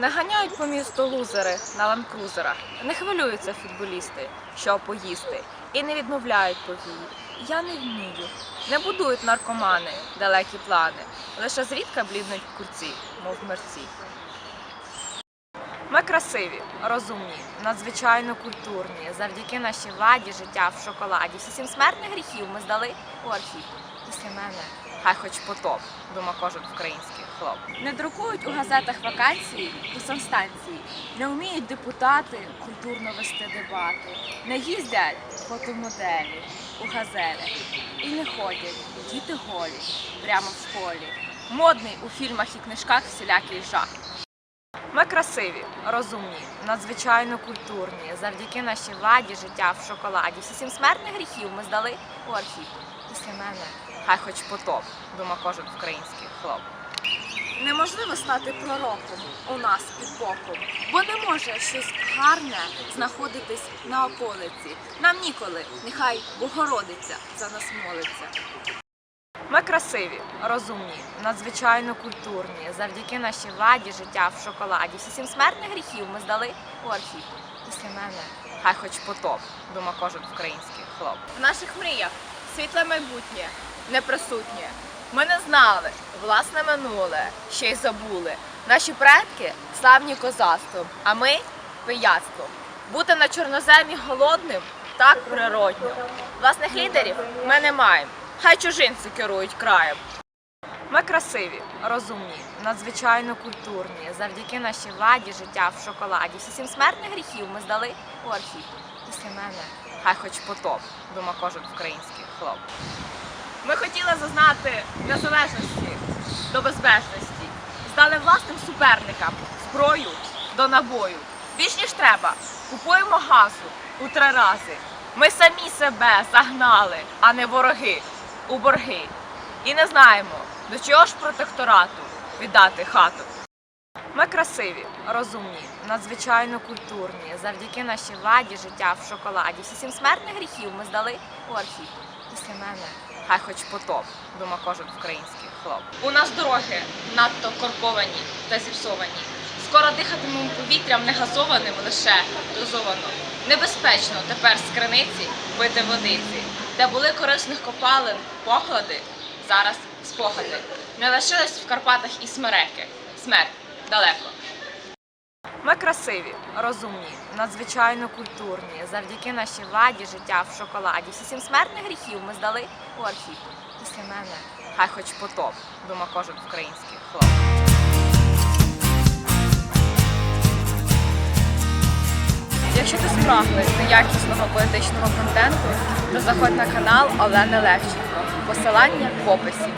Не ганяють по місту лузери на ланкрузерах, не хвилюються футболісти, що поїсти, і не відмовляють повії. Я не вмію. Не будують наркомани далекі плани, лише зрідка бліднуть курці, мов мерці. Ми красиві, розумні, надзвичайно культурні. Завдяки нашій владі життя в шоколаді. Всі сім смертних гріхів ми здали у архів. Після мене хай хоч потоп, дума кожен український хлоп. Не друкують у газетах вакансії у санстанції, не вміють депутати культурно вести дебати, не їздять фотомоделі у газелях і не ходять діти голі прямо в школі. Модний у фільмах і книжках всілякий жах. Ми красиві, розумні, надзвичайно культурні. Завдяки нашій владі життя в шоколаді. Всі сім смертних гріхів ми здали у архів. Після мене хай хоч потоп, дума кожен український хлоп. Неможливо стати пророком у нас під боком, бо не може щось гарне знаходитись на околиці. Нам ніколи, нехай Богородиця за нас молиться. Ми красиві, розумні, надзвичайно культурні. Завдяки нашій владі життя в шоколаді. Всі сім смертних гріхів ми здали у архів. Після мене хай хоч потоп, дума кожен український хлоп. В наших мріях світле майбутнє не присутнє. Ми не знали власне минуле, ще й забули. Наші предки славні козацтвом, а ми пияцтвом. Бути на чорноземі голодним так природньо. Власних лідерів ми не маємо. Хай чужинці керують краєм. Ми красиві, розумні, надзвичайно культурні. Завдяки нашій владі життя в шоколаді. Всі сім смертних гріхів ми здали у архів. Після мене хай хоч потоп, дума кожен український хлоп. Ми хотіли зазнати незалежності до безбежності. Здали власним суперникам зброю до набою. Більш ніж треба, купуємо газу у три рази. Ми самі себе загнали, а не вороги у борги. І не знаємо, до чого ж протекторату віддати хату. Ми красиві, розумні, надзвичайно культурні. Завдяки нашій владі життя в шоколаді. Всі сім смертних гріхів ми здали у архів. Після мене хай хоч потоп, дума кожен український хлоп. У нас дороги надто корковані та зіпсовані. Скоро дихатимемо повітрям не газованим, лише дозовано. Небезпечно тепер з криниці пити водиці, де були корисних копалин, поклади, зараз спогади. Не лишились в Карпатах і смереки. Смерть далеко. Ми красиві, розумні, надзвичайно культурні. Завдяки нашій владі життя в шоколаді. Всі сім смертних гріхів ми здали у архів. Після мене хай хоч потоп, дума кожен український хлоп. Якщо ти спраглий до якісного поетичного контенту, то заходь на канал Олени Левченко. Посилання в описі.